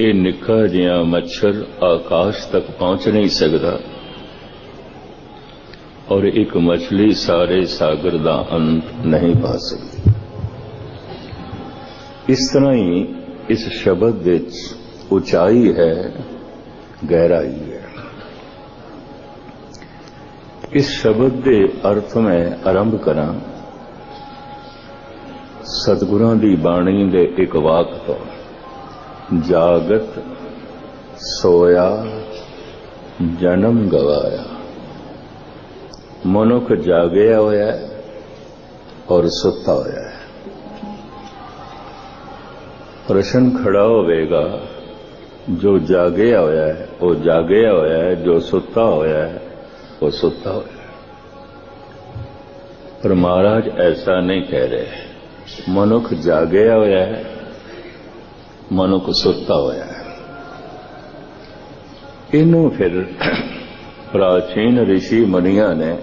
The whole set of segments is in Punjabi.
ਇਹ ਨਿੱਕਾ ਜਿਹਾ ਮੱਛਰ ਆਕਾਸ਼ ਤੱਕ ਪਹੁੰਚ ਨਹੀਂ ਸਕਦਾ। ਔਰ ਇੱਕ ਮਛਲੀ ਸਾਰੇ ਸਾਗਰ ਦਾ ਅੰਤ ਨਹੀਂ ਪਾ ਸਕਦੀ। ਇਸ ਤਰ੍ਹਾਂ ਹੀ ਇਸ ਸ਼ਬਦ ਵਿੱਚ ਉਚਾਈ ਹੈ, ਗਹਿਰਾਈ ਹੈ। ਇਸ ਸ਼ਬਦ ਦੇ ਅਰਥ ਮੈਂ ਆਰੰਭ ਕਰਾਂ। ਸਤਿਗੁਰਾਂ ਦੀ ਬਾਣੀ ਦੇ ਇੱਕ ਵਾਕ ਤੋਂ। ਜਾਗਤ ਸੋਇਆ, ਜਨਮ ਗਵਾਇਆ। ਮਨੁੱਖ ਜਾਗਿਆ ਹੋਇਆ ਹੈ ਔਰ ਸੁੱਤਾ ਹੋਇਆ ਹੈ। ਪ੍ਰਸ਼ਨ ਖੜਾ ਹੋਵੇਗਾ, ਜੋ ਜਾਗਿਆ ਹੋਇਆ ਹੈ, ਉਹ ਜਾਗਿਆ ਹੋਇਆ ਹੈ, ਜੋ ਸੁੱਤਾ ਹੋਇਆ ਹੈ, ਉਹ ਸੁੱਤਾ ਹੋਇਆ ਹੈ। ਪਰ ਮਹਾਰਾਜ ਐਸਾ ਨਹੀਂ ਕਹਿ ਰਹੇ। ਮਨੁੱਖ ਜਾਗਿਆ ਹੋਇਆ ਹੈ ਮਨੁੱਖ ਸੁੱਤਾ ਹੋਇਆ ਹੈ। ਇਹਨੂੰ ਫਿਰ ਪ੍ਰਾਚੀਨ ઋષਿ ਮੁਨੀਆਂ ਨੇ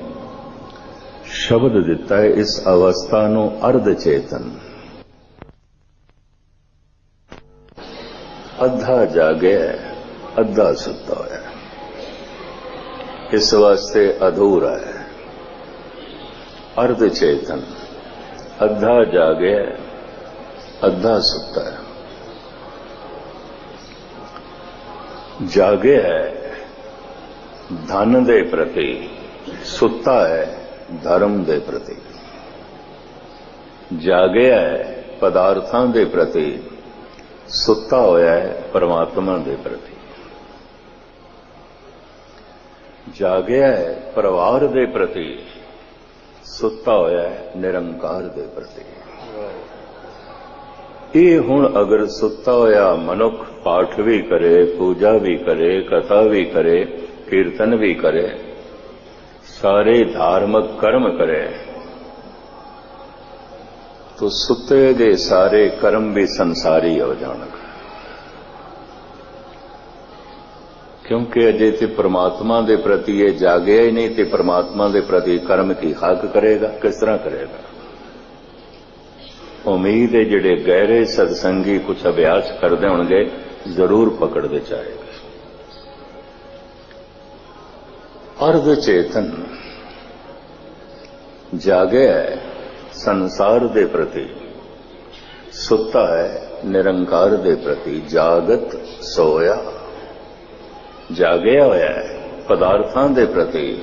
ਸ਼ਬਦ ਦਿੱਤਾ ਹੈ, ਇਸ ਅਵਸਥਾ ਨੂੰ ਅਰਧ ਚੇਤਨ। ਅੱਧਾ ਜਾਗਿਆ ਅੱਧਾ ਸੁੱਤਾ ਹੋਇਆ ਇਸ ਵਾਸਤੇ ਅਧੂਰਾ ਹੈ। ਅਰਧ ਚੇਤਨ, ਅੱਧਾ ਜਾਗਿਆ ਅੱਧਾ ਸੁੱਤਾ ਹੈ। ਜਾਗਿਆ ਹੈ, ਧਨ ਦੇ ਪ੍ਰਤੀ, ਸੁੱਤਾ ਹੈ, ਧਰਮ ਦੇ ਪ੍ਰਤੀ। ਜਾਗਿਆ ਹੈ, ਪਦਾਰਥਾਂ ਦੇ ਪ੍ਰਤੀ, ਸੁੱਤਾ ਹੋਇਆ ਹੈ, ਪਰਮਾਤਮਾ ਦੇ ਪ੍ਰਤੀ। ਜਾਗਿਆ ਹੈ, ਪਰਿਵਾਰ ਦੇ ਪ੍ਰਤੀ, ਸੁੱਤਾ ਹੋਇਆ ਹੈ, ਨਿਰੰਕਾਰ ਦੇ ਪ੍ਰਤੀ। ਇਹ ਹੁਣ ਅਗਰ ਸੁੱਤਾ ਹੋਇਆ ਮਨੁੱਖ ਪਾਠ ਵੀ ਕਰੇ, ਪੂਜਾ ਵੀ ਕਰੇ, ਕਥਾ ਵੀ ਕਰੇ, ਕੀਰਤਨ ਵੀ ਕਰੇ, ਸਾਰੇ ਧਾਰਮਿਕ ਕਰਮ ਕਰੇ, ਤੋ ਸੁੱਤੇ ਦੇ ਸਾਰੇ ਕਰਮ ਵੀ ਸੰਸਾਰੀ ਹੋ ਜਾਣਗੇ। ਕਿਉਂਕਿ ਅਜੇ ਤੇ ਪ੍ਰਮਾਤਮਾ ਦੇ ਪ੍ਰਤੀ ਇਹ ਜਾਗਿਆ ਹੀ ਨਹੀਂ, ਤੇ ਪ੍ਰਮਾਤਮਾ ਦੇ ਪ੍ਰਤੀ ਕਰਮ ਕੀ ਹੱਕ ਕਰੇਗਾ, ਕਿਸ ਤਰ੍ਹਾਂ ਕਰੇਗਾ? ਉਮੀਦ ਹੈ ਜਿਹੜੇ ਗਹਿਰੇ ਸਤਸੰਗੀ ਕੁਝ ਅਭਿਆਸ ਕਰਦੇ ਹੋਣਗੇ, ਜ਼ਰੂਰ ਪਕੜਦੇ ਚਾਹੇਗਾ ਅਰਧ ਚੇਤਨ ਜਾਗਿਆ ਹੈ, ਸੰਸਾਰ ਦੇ ਪ੍ਰਤੀ। ਸੁੱਤਾ ਹੈ, ਨਿਰੰਕਾਰ ਦੇ ਪ੍ਰਤੀ। ਜਾਗਤ ਸੋਇਆ। ਜਾਗਿਆ ਹੋਇਆ ਹੈ, ਪਦਾਰਥਾਂ ਦੇ ਪ੍ਰਤੀ।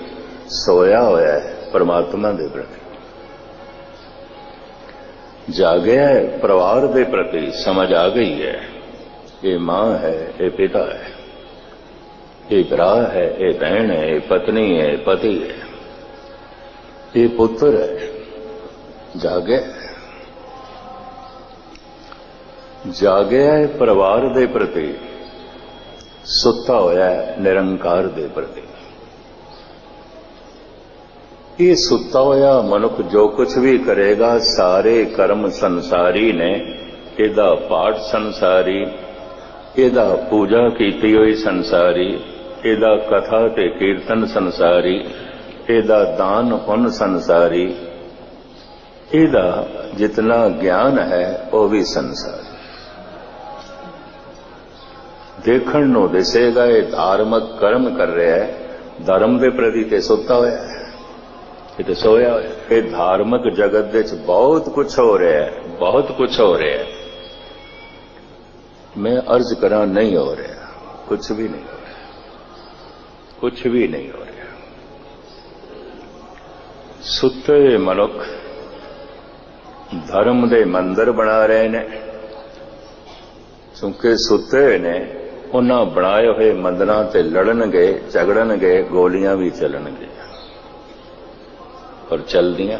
ਸੋਇਆ ਹੋਇਆ ਹੈ, ਪਰਮਾਤਮਾ ਦੇ ਪ੍ਰਤੀ। ਜਾਗਿਆ ਪਰਿਵਾਰ ਦੇ ਪ੍ਰਤੀ ਸਮਝ ਆ ਗਈ ਹੈ ਇਹ ਮਾਂ ਹੈ, ਇਹ ਪਿਤਾ ਹੈ। ਇਹ ਭਰਾ ਹੈ, ਇਹ ਭੈਣ ਹੈ, ਇਹ ਪਤਨੀ ਹੈ ਪਤੀ ਹੈ। ਇਹ ਪੁੱਤਰ ਹੈ, ਜਾਗਿਆ ਜਾਗਿਆ ਪਰਿਵਾਰ ਦੇ ਪ੍ਰਤੀ, ਸੁੱਤਾ ਹੋਇਆ ਨਿਰੰਕਾਰ ਦੇ ਪ੍ਰਤੀ। ਇਹ ਸੁੱਤਾ ਹੋਇਆ? ਮਨੁੱਖ ਜੋ ਕੁਝ ਵੀ ਕਰੇਗਾ, ਸਾਰੇ ਕਰਮ ਸੰਸਾਰੀ ਨੇ। ਇਹਦਾ ਪਾਠ ਸੰਸਾਰੀ, ਇਹਦਾ ਪੂਜਾ ਕੀਤੀ ਹੋਈ ਸੰਸਾਰੀ, ਇਹਦਾ ਕਥਾ ਤੇ ਕੀਰਤਨ ਸੰਸਾਰੀ, ਇਹਦਾ ਦਾਨ ਹੁਣ ਸੰਸਾਰੀ। ਇਹਦਾ ਜਿਤਨਾ ਗਿਆਨ ਹੈ, ਉਹ ਵੀ ਸੰਸਾਰੀ। ਦੇਖਣ ਨੂੰ ਦਿਸੇਗਾ, ਇਹ ਧਾਰਮਿਕ ਕਰਮ ਕਰ ਰਿਹਾ ਹੈ। ਧਰਮ ਦੇ ਪ੍ਰਤੀ ਤੇ ਸੁੱਤਾ ਹੋਇਆ ਹੈ। ਇਹ ਤੇ ਸੋਇਆ ਹੋਇਆ। ਇਹ ਧਾਰਮਿਕ ਜਗਤ ਵਿੱਚ ਬਹੁਤ ਕੁਝ ਹੋ ਰਿਹਾ ਹੈ। ਬਹੁਤ ਕੁਝ ਹੋ ਰਿਹਾ ਹੈ। ਮੈਂ ਅਰਜ਼ ਕਰਾਂ ਨਹੀਂ ਹੋ ਰਿਹਾ। ਕੁਝ ਵੀ ਨਹੀਂ ਹੋ ਰਿਹਾ। ਕੁਝ ਵੀ ਨਹੀਂ ਹੋ ਰਿਹਾ। ਸੁੱਤੇ ਮਨੁੱਖ ਧਰਮ ਦੇ ਮੰਦਰ ਬਣਾ ਰਹੇ ਨੇ। ਕਿਉਂਕਿ ਸੁੱਤੇ ਨੇ ਉਹਨਾਂ ਬਣਾਏ ਹੋਏ ਮੰਦਰਾਂ ਤੇ ਲੜਨਗੇ ਝਗੜਨਗੇ ਗੋਲੀਆਂ ਵੀ ਚੱਲਣਗੇ ਔਰ ਚੱਲਦੀਆਂ।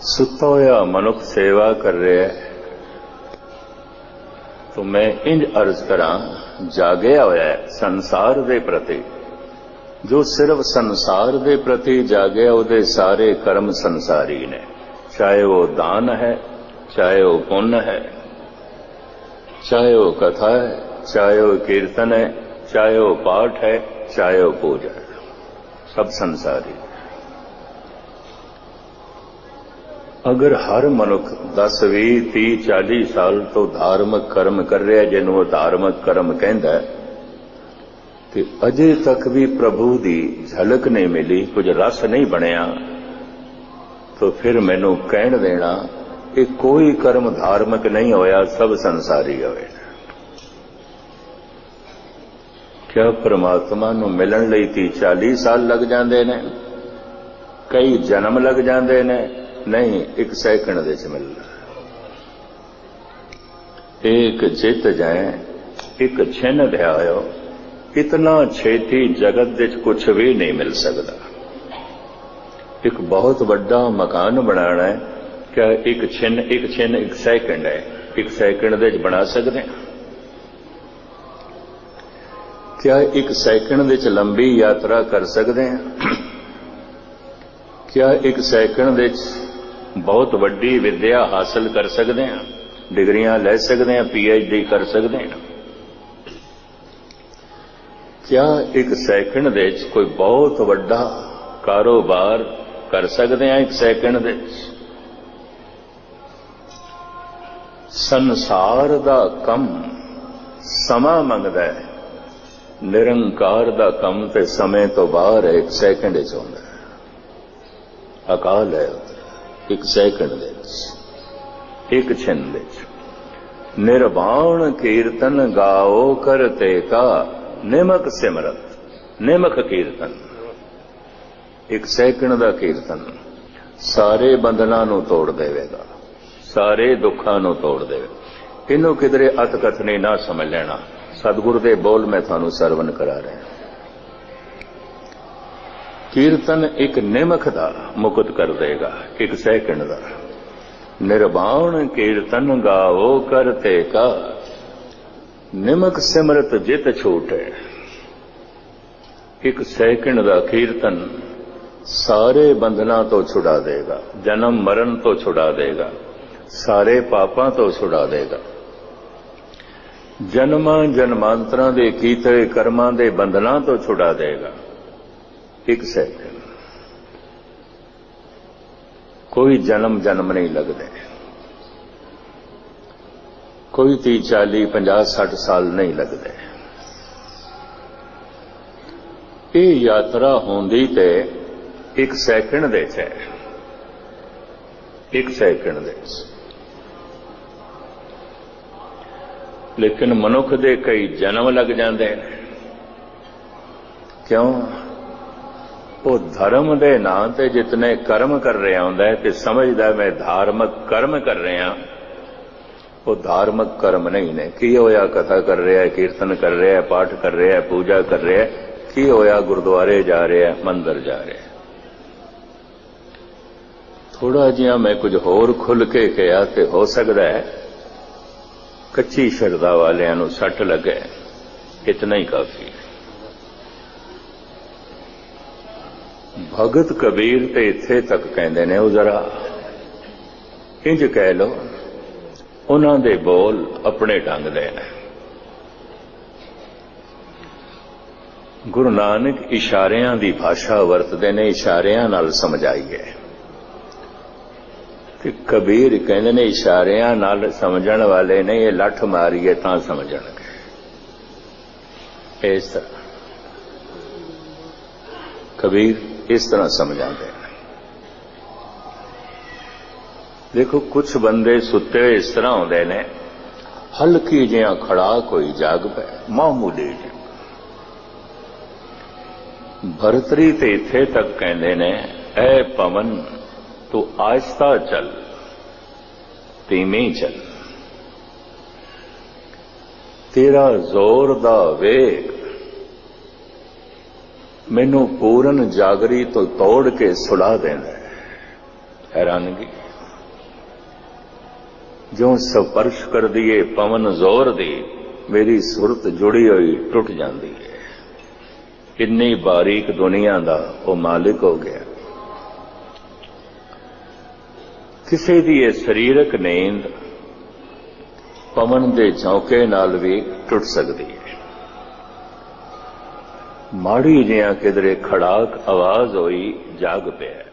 ਸੁੱਤਾ ਹੋਇਆ ਮਨੁੱਖ ਸੇਵਾ ਕਰ ਰਿਹਾ ਹੈ। ਤੋ ਮੈਂ ਇੰਜ ਅਰਜ਼ ਕਰਾਂ, ਜਾਗਿਆ ਹੋਇਆ ਹੈ ਸੰਸਾਰ ਦੇ ਪ੍ਰਤੀ। ਜੋ ਸਿਰਫ ਸੰਸਾਰ ਦੇ ਪ੍ਰਤੀ ਜਾਗਿਆ, ਉਹਦੇ ਸਾਰੇ ਕਰਮ ਸੰਸਾਰੀ ਨੇ। ਚਾਹੇ ਉਹ ਦਾਨ ਹੈ, ਚਾਹੇ ਉਹ ਪੁੰਨ ਹੈ, ਚਾਹੇ ਉਹ ਕਥਾ ਹੈ, ਚਾਹੇ ਉਹ ਕੀਰਤਨ ਹੈ, ਚਾਹੇ ਉਹ ਪਾਠ ਹੈ ਚਾਹੇ ਉਹ ਪੂਜਾ ਸਭ ਸੰਸਾਰੀ ਅਗਰ ਹਰ ਮਨੁੱਖ 10 20 30 40 ਸਾਲ ਤੋਂ ਧਾਰਮਿਕ ਕਰਮ ਕਰ ਰਿਹਾ ਜਿਹਨੂੰ ਉਹ ਧਾਰਮਿਕ ਕਰਮ ਕਹਿੰਦਾ ਤੇ ਅਜੇ ਤੱਕ ਵੀ ਪ੍ਰਭੂ ਦੀ ਝਲਕ ਨਹੀਂ ਮਿਲੀ ਕੁਝ ਰਸ ਨਹੀਂ ਬਣਿਆ ਤਾਂ ਫਿਰ ਮੈਨੂੰ ਕਹਿਣ ਦੇਣਾ ਕਿ ਕੋਈ ਕਰਮ ਧਾਰਮਿਕ ਨਹੀਂ ਹੋਇਆ ਸਭ ਸੰਸਾਰੀ ਹੋਏ ਕਿਆ ਪ੍ਰਮਾਤਮਾ ਨੂੰ ਮਿਲਣ ਲਈ 30 40 ਸਾਲ ਲੱਗ ਜਾਂਦੇ ਨੇ, ਕਈ ਜਨਮ ਲੱਗ ਜਾਂਦੇ ਨੇ, ਨਹੀਂ, ਇੱਕ ਸੈਕਿੰਡ ਦੇ ਚ ਮਿਲਦਾ ਇੱਕ ਚਿਤ ਜਾਏ, ਇੱਕ ਛਿਨ ਧਿਆਇਓ, ਇਤਨਾ ਛੇਤੀ ਜਗਤ ਵਿੱਚ ਕੁਝ ਵੀ ਨਹੀਂ ਮਿਲ ਸਕਦਾ। ਇੱਕ ਬਹੁਤ ਵੱਡਾ ਮਕਾਨ ਬਣਾਉਣਾ ਹੈ ਕਿ ਇੱਕ ਛਿਨ ਇੱਕ ਛਿਨ, ਇੱਕ ਸੈਕਿੰਡ ਹੈ, ਇੱਕ ਸੈਕਿੰਡ ਦੇ ਵਿੱਚ ਬਣਾ ਸਕਦੇ ਹਾਂ। ਕਿਆ ਇੱਕ ਸੈਕਿੰਡ ਵਿੱਚ ਲੰਬੀ ਯਾਤਰਾ ਕਰ ਸਕਦੇ ਹਾਂ? ਕਿਆ ਇੱਕ ਸੈਕਿੰਡ ਵਿੱਚ ਬਹੁਤ ਵੱਡੀ ਵਿੱਦਿਆ ਹਾਸਲ ਕਰ ਸਕਦੇ ਹਾਂ? ਡਿਗਰੀਆਂ ਲੈ ਸਕਦੇ ਹਾਂ ਪੀ ਐਚ ਡੀ ਕਰ ਸਕਦੇ ਹਾਂ? ਕਿਆ ਇੱਕ ਸੈਕਿੰਡ ਦੇ ਵਿੱਚ ਕੋਈ ਬਹੁਤ ਵੱਡਾ ਕਾਰੋਬਾਰ ਕਰ ਸਕਦੇ ਹਾਂ ਇੱਕ ਸੈਕਿੰਡ ਵਿੱਚ? ਸੰਸਾਰ ਦਾ ਕੰਮ ਸਮਾਂ ਮੰਗਦਾ ਹੈ। ਨਿਰੰਕਾਰ ਦਾ ਕੰਮ ਤੇ ਸਮੇਂ ਤੋਂ ਬਾਹਰ ਹੈ ਇੱਕ ਸੈਕਿੰਡ ਵਿੱਚ ਹੁੰਦਾ ਹੈ। ਅਕਾਲ ਹੈ ਇੱਕ ਸੈਕਿੰਡ ਦੇ ਵਿੱਚ, ਇੱਕ ਛਿਨ ਵਿੱਚ। ਨਿਰਵਾਣ ਕੀਰਤਨ ਗਾਓ ਕਰਤੇ ਕਾ ਨਿਮਕ ਸਿਮਰਤ, ਨਿਮਕ ਕੀਰਤਨ। ਇੱਕ ਸੈਕਿੰਡ ਦਾ ਕੀਰਤਨ ਸਾਰੇ ਬੰਧਨਾਂ ਨੂੰ ਤੋੜ ਦੇਵੇਗਾ, ਸਾਰੇ ਦੁੱਖਾਂ ਨੂੰ ਤੋੜ ਦੇਵੇਗਾ। ਇਹਨੂੰ ਕਿਧਰੇ ਅਤਕਥਨੀ ਨਾ ਸਮਝ ਲੈਣਾ। ਸਤਿਗੁਰ ਦੇ ਬੋਲ ਮੈਂ ਤੁਹਾਨੂੰ ਸਰਵਨ ਕਰਾ ਰਿਹਾ ਕੀਰਤਨ ਇੱਕ ਨਿਮਖ ਦਾ ਮੁਕਤ ਕਰ ਦੇਗਾ, ਇੱਕ ਸੈਕਿੰਡ ਦਾ। ਨਿਰਵਾਣ ਕੀਰਤਨ ਗਾਓ ਕਰਤੇ ਕਾ। ਨਿਮਕ ਸਿਮਰਤ ਜਿਤ ਛੂਟੇ। ਇੱਕ ਸੈਕਿੰਡ ਦਾ ਕੀਰਤਨ ਸਾਰੇ ਬੰਧਨਾਂ ਤੋਂ ਛੁਡਾ ਦੇਗਾ, ਜਨਮ ਮਰਨ ਤੋਂ ਛੁਡਾ ਦੇਗਾ, ਸਾਰੇ ਪਾਪਾਂ ਤੋਂ ਛੁਡਾ ਦੇਗਾ। ਜਨਮਾਂ ਜਨਮਾਂਤਰਾਂ ਦੇ ਕੀਤੇ ਕਰਮਾਂ ਦੇ ਬੰਧਨਾਂ ਤੋਂ ਛੁਡਾ ਦੇਗਾ। ਇੱਕ ਸੈਕਿੰਡ। ਕੋਈ ਜਨਮ ਜਨਮ ਨਹੀਂ ਲੱਗਦੇ। ਕੋਈ 30 40 50 60 ਸਾਲ ਨਹੀਂ ਲੱਗਦੇ। ਇਹ ਯਾਤਰਾ ਹੁੰਦੀ ਤੇ ਇੱਕ ਸੈਕਿੰਡ ਦੇ ਚ ਹੈ। ਇੱਕ ਸੈਕਿੰਡ ਦੇ ਚ ਲੇਕਿਨ ਮਨੁੱਖ ਦੇ ਕਈ ਜਨਮ ਲੱਗ ਜਾਂਦੇ ਨੇ। ਕਿਉਂ? ਉਹ ਧਰਮ ਦੇ ਨਾਂ ਤੇ ਜਿਤਨੇ ਕਰਮ ਕਰ ਰਿਹਾ ਹੁੰਦਾ ਹੈ ਤੇ ਸਮਝਦਾ ਮੈਂ ਧਾਰਮਿਕ ਕਰਮ ਕਰ ਰਿਹਾ। ਉਹ ਧਾਰਮਿਕ ਕਰਮ ਨਹੀਂ ਨੇ। ਕੀ ਹੋਇਆ? ਕਥਾ ਕਰ ਰਿਹਾ ਹੈ, ਕੀਰਤਨ ਕਰ ਰਿਹਾ ਹੈ, ਪਾਠ ਕਰ ਰਿਹਾ ਹੈ, ਪੂਜਾ ਕਰ ਰਿਹਾ ਹੈ। ਕੀ ਹੋਇਆ? ਗੁਰਦੁਆਰੇ ਜਾ ਰਿਹਾ ਹੈ, ਮੰਦਰ ਜਾ ਰਿਹਾ ਹੈ। ਥੋੜਾ ਜਿਹਾ ਮੈਂ ਕੁਝ ਹੋਰ ਖੁੱਲ ਕੇ ਕਿਹਾ ਤੇ ਹੋ ਸਕਦਾ ਹੈ ਕੱਚੀ ਸ਼ਰਧਾ ਵਾਲਿਆਂ ਨੂੰ ਸੱਟ ਲੱਗੇ ਇਤਨਾ ਹੀ ਕਾਫੀ। ਭਗਤ ਕਬੀਰ ਤੇ ਇੱਥੇ ਤੱਕ ਕਹਿੰਦੇ ਨੇ, ਉਹ ਜ਼ਰਾ ਇੰਜ ਕਹਿ ਲਓ, ਉਹਨਾਂ ਦੇ ਬੋਲ ਆਪਣੇ ਢੰਗ ਦੇ ਨੇ। ਗੁਰੂ ਨਾਨਕ ਇਸ਼ਾਰਿਆਂ ਦੀ ਭਾਸ਼ਾ ਵਰਤਦੇ ਨੇ, ਇਸ਼ਾਰਿਆਂ ਨਾਲ ਸਮਝਾਈਏ। ਤੇ ਕਬੀਰ ਕਹਿੰਦੇ ਨੇ ਇਸ਼ਾਰਿਆਂ ਨਾਲ ਸਮਝਣ ਵਾਲੇ ਨੇ, ਇਹ ਲੱਠ ਮਾਰੀਏ ਤਾਂ ਸਮਝਣਗੇ ਇਸ ਤਰ੍ਹਾਂ। ਕਬੀਰ ਇਸ ਤਰ੍ਹਾਂ ਸਮਝਾਉਂਦੇ ਨੇ। ਦੇਖੋ ਕੁਝ ਬੰਦੇ ਸੁੱਤੇ ਹੋਏ ਇਸ ਤਰ੍ਹਾਂ ਹੁੰਦੇ ਨੇ, ਹਲਕੀ ਜਿਹਾ ਖੜਾ ਕੋਈ ਜਾਗ ਪੈ, ਮਾਮੂਲੀ ਜਿਹੀ। ਭਰਤਰੀ ਤੇ ਇੱਥੇ ਤੱਕ ਕਹਿੰਦੇ ਨੇ, ਐ ਪਵਨ ਤੂੰ ਆਇਸਤਾ ਚੱਲ ਧੀਮੀ ਚੱਲ ਤੇਰਾ ਜ਼ੋਰ ਦਾ ਵੇਗ ਮੈਨੂੰ ਪੂਰਨ ਜਾਗਰੀ ਤੋਂ ਤੋੜ ਕੇ ਸੁਲਾ ਦੇਣਾ ਹੈ ਹੈਰਾਨਗੀ ਜੋ ਸਪਰਸ਼ ਕਰ ਦਈਏ ਪਵਨ ਜ਼ੋਰ ਦੀ ਮੇਰੀ ਸੁਰਤ ਜੁੜੀ ਹੋਈ ਟੁੱਟ ਜਾਂਦੀ ਹੈ ਕਿੰਨੀ ਬਾਰੀਕ ਦੁਨੀਆ ਦਾ ਉਹ ਮਾਲਿਕ ਹੋ ਗਿਆ ਕਿਸੇ ਦੀ ਇਹ ਸਰੀਰਕ ਨੀਂਦ ਪਵਨ ਦੇ ਝੌਕੇ ਨਾਲ ਵੀ ਟੁੱਟ ਸਕਦੀ ਹੈ। ਮਾੜੀ ਜਿਹਾ ਕਿਧਰੇ ਖੜਾਕ ਆਵਾਜ਼ ਹੋਈ ਜਾਗ ਪਿਆ।